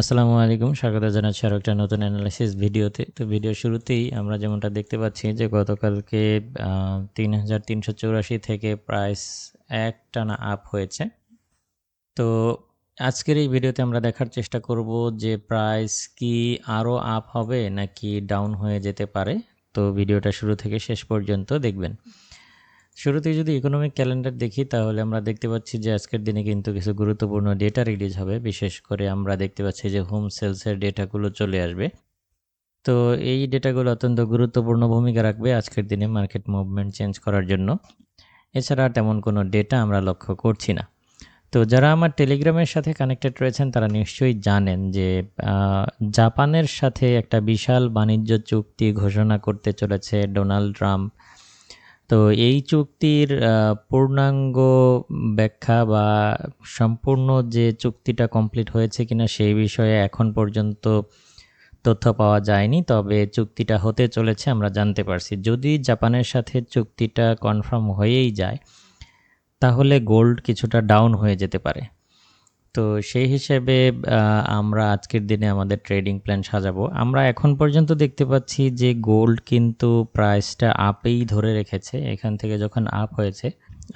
আসসালামু আলাইকুম, স্বাগত জানাচ্ছি আরও একটা নতুন অ্যানালাইসিস ভিডিওতে। তো ভিডিও শুরুতেই আমরা যেমনটা দেখতে পাচ্ছি যে গতকালকে তিন হাজার তিনশো চৌরাশি থেকে প্রাইস এক টানা আপ হয়েছে। তো আজকের এই ভিডিওতে আমরা দেখার চেষ্টা করব যে প্রাইস কি আরও আপ হবে নাকি ডাউন হয়ে যেতে পারে। তো ভিডিওটা শুরু থেকে শেষ পর্যন্ত দেখবেন। শুরুতেই যদি ইকোনমিক ক্যালেন্ডার দেখি, তাহলে আমরা দেখতে পাচ্ছি যে আজকের দিনে কিন্তু কিছু গুরুত্বপূর্ণ ডেটা রিলিজ হবে। বিশেষ করে আমরা দেখতে পাচ্ছি যে হোম সেলসের ডেটাগুলো চলে আসবে। তো এই ডেটাগুলো অত্যন্ত গুরুত্বপূর্ণ ভূমিকা রাখবে আজকের দিনে মার্কেট মুভমেন্ট চেঞ্জ করার জন্য। এছাড়া তেমন কোনো ডেটা আমরা লক্ষ্য করছি না। তো যারা আমার টেলিগ্রামের সাথে কানেক্টেড রয়েছেন, তারা নিশ্চয়ই জানেন যে জাপানের সাথে একটা বিশাল বাণিজ্য চুক্তি ঘোষণা করতে চলেছে ডোনাল্ড ট্রাম্প তো এই চুক্তির পূর্ণাঙ্গ ব্যাখ্যা বা সম্পূর্ণ যে চুক্তিটা কমপ্লিট হয়েছে কিনা সেই বিষয়ে এখন পর্যন্ত তথ্য পাওয়া যায়নি, তবে চুক্তিটা হতে চলেছে, আমরা জানতে পারছি। যদি জাপানের সাথে চুক্তিটা কনফার্ম হয়েই যায়, তাহলে গোল্ড কিছুটা ডাউন হয়ে যেতে পারে। তো সেই হিসেবে আমরা আজকের দিনে আমাদের ট্রেডিং প্ল্যান সাজাবো। আমরা এখন পর্যন্ত দেখতে পাচ্ছি যে গোল্ড কিন্তু প্রাইসটা আপেই ধরে রেখেছে। এখান থেকে যখন আপ হয়েছে,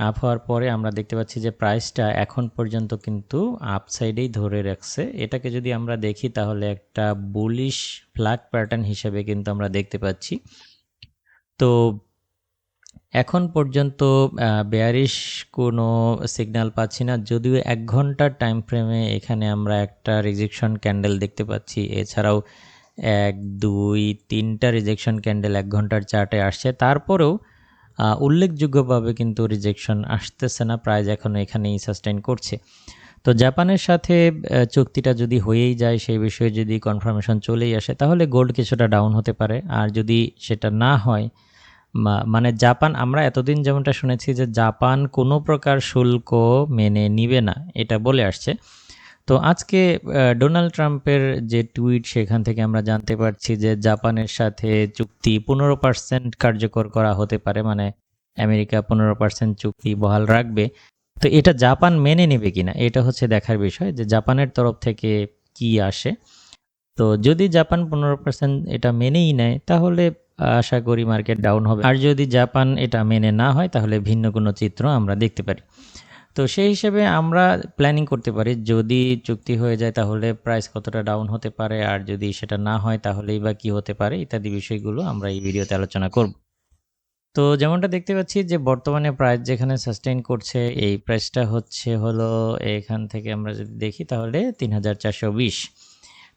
আপ হওয়ার পরে আমরা দেখতে পাচ্ছি যে প্রাইসটা এখন পর্যন্ত কিন্তু আপ সাইডেই ধরে রাখছে। এটাকে যদি আমরা দেখি, তাহলে একটা বুলিশ ফ্ল্যাট প্যাটার্ন হিসেবে কিন্তু আমরা দেখতে পাচ্ছি। তো এখন পর্যন্ত বেয়ারিশ কোনো সিগন্যাল পাচ্ছি না। যদিও এক ঘণ্টার টাইম ফ্রেমে এখানে আমরা একটা রিজেকশন ক্যান্ডেল দেখতে পাচ্ছি। এছাড়াও এক, দুই, তিনটা রিজেকশন ক্যান্ডেল এক ঘণ্টার চার্টে আসছে। তারপরেও উল্লেখযোগ্যভাবে কিন্তু রিজেকশন আসতেছে না প্রাইজ এখনও এখানেই সাস্টেন করছে। তো জাপানের সাথে চুক্তিটা যদি হয়েই যায়, সেই বিষয়ে যদি কনফার্মেশন চলেই আসে, তাহলে গোল্ড কিছুটা ডাউন হতে পারে। আর যদি সেটা না হয় মানে জাপান, আমরা এতদিন যেমনটা শুনেছি যে জাপান কোনো প্রকার শুল্ক মেনে নিবে না, এটা বলে আসছে। তো আজকে ডোনাল্ড ট্রাম্পের যে টুইট, সেখান থেকে আমরা জানতে পারছি যে জাপানের সাথে চুক্তি পনেরো পার্সেন্ট কার্যকর করা হতে পারে মানে আমেরিকা পনেরো পার্সেন্ট চুক্তি বহাল রাখবে। তো এটা জাপান মেনে নেবে কিনা এটা হচ্ছে দেখার বিষয় যে জাপানের তরফ থেকে কি আসে। তো যদি জাপান পনেরো পার্সেন্ট এটা মেনেই নেয়, তাহলে আশা করি মার্কেট ডাউন হবে। আর যদি জাপান এটা মেনে না হয়, তাহলে ভিন্ন কোনো চিত্র আমরা দেখতে পারি। তো সেই হিসেবে আমরা প্ল্যানিং করতে পারি, যদি চুক্তি হয়ে যায় তাহলে প্রাইস কতটা ডাউন হতে পারে, আর যদি সেটা না হয় তাহলেই বা কী হতে পারে, ইত্যাদি বিষয়গুলো আমরা এই ভিডিওতে আলোচনা করব। তো যেমনটা দেখতে পাচ্ছি যে বর্তমানে প্রাইস যেখানে সাস্টেইন করছে, এই প্রাইসটা হচ্ছে হলো এখান থেকে আমরা যদি দেখি তাহলে তিন হাজার চারশো বিশ।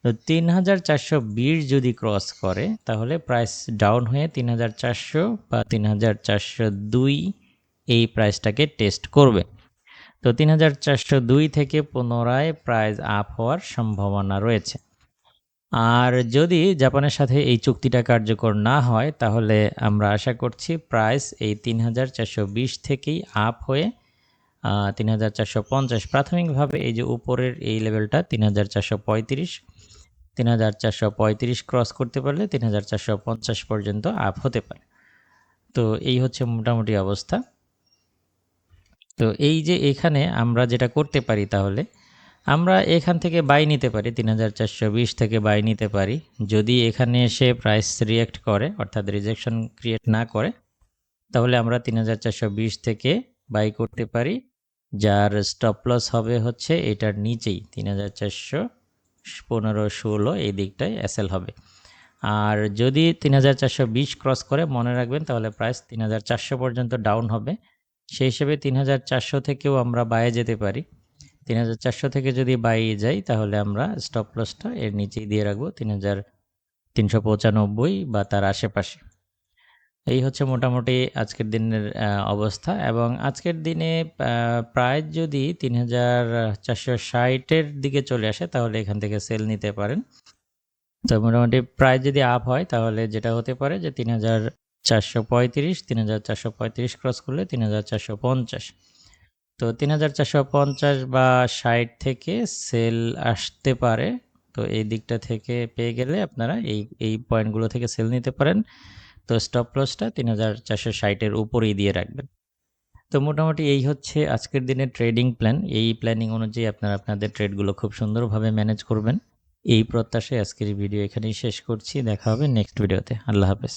তো তিন হাজার চারশো বিশ যদি ক্রস করে, তাহলে প্রাইস ডাউন হয়ে তিন হাজার চারশো বা তিন হাজার চারশো দুই এই প্রাইসটাকে টেস্ট করবে। তো তিন হাজার চারশো দুই থেকে পুনরায় প্রাইস আপ হওয়ার সম্ভাবনা রয়েছে। আর যদি জাপানের সাথে এই চুক্তিটা কার্যকর না হয়, তাহলে আমরা আশা করছি প্রাইস এই তিন হাজার চারশো বিশ থেকেই আপ হয়ে তিন হাজার চারশো পঞ্চাশ। প্রাথমিকভাবে এই যে উপরের এই লেভেলটা তিন হাজার চারশো পঁয়ত্রিশ তিন হাজার চারশো পঁয়ত্রিশ ক্রস করতে পারলে তিন হাজার চারশো পঞ্চাশ পর্যন্ত আপ হতে পারে। তো এই হচ্ছে মোটামুটি অবস্থা। তো এই যে এখানে আমরা যেটা করতে পারি তাহলে, আমরা এখান থেকে বাই নিতে পারি, তিন হাজার চারশো বিশ থেকে বাই নিতে পারি। যদি এখানে এসে প্রাইস রিয়েক্ট করে, অর্থাৎ রিজেকশন ক্রিয়েট না করে, তাহলে আমরা তিন হাজার চারশো বিশ থেকে বাই করতে পারি। যার স্টপ লস হবে হচ্ছে এটার নিচেই, তিন হাজার চারশো পনেরো ষোলো এই দিকটায় এসএল হবে। আর যদি তিন হাজার চারশো বিশ ক্রস করে, মনে রাখবেন, তাহলে প্রাইস তিন হাজার চারশো পর্যন্ত ডাউন হবে। সেই হিসেবে তিন হাজার চারশো থেকেও আমরা বাইয়ে যেতে পারি। তিন হাজার চারশো থেকে যদি বাইয়ে যাই, তাহলে আমরা স্টপ লসটা এর নিচেই দিয়ে রাখব, তিন হাজার তিনশো পঁচানব্বই বা তার আশেপাশে। এই হচ্ছে মোটামুটি আজকের দিনের অবস্থা এবং আজকের দিনে প্রায় যদি তিন হাজার চারশো ষাটের দিকে চলে আসে তাহলে এখান থেকে সেল নিতে পারেন। তো মোটামুটি প্রায় যদি আপ হয় তাহলে যেটা হতে পারে যে তিন হাজার চারশো পঁয়ত্রিশ, তিন হাজার চারশো পঁয়ত্রিশ ক্রস করলে তিন হাজার চারশো পঞ্চাশ। তো তিন হাজার চারশো পঞ্চাশ বা ষাট থেকে সেল আসতে পারে। তো এই দিকটা থেকে পেয়ে গেলে আপনারা এই এই পয়েন্টগুলো থেকে সেল নিতে পারেন। তো স্টপ লসটা তিন হাজার চারশো ষাটের উপরেই দিয়ে রাখবেন। তো মোটামুটি এই হচ্ছে আজকের দিনের ট্রেডিং প্ল্যান এই প্ল্যানিং অনুযায়ী আপনারা আপনাদের ট্রেডগুলো খুব সুন্দরভাবে ম্যানেজ করবেন। এই প্রত্যাশায় আজকের ভিডিও এখানেই শেষ করছি। দেখা হবে নেক্সট ভিডিওতে আল্লাহ হাফেজ।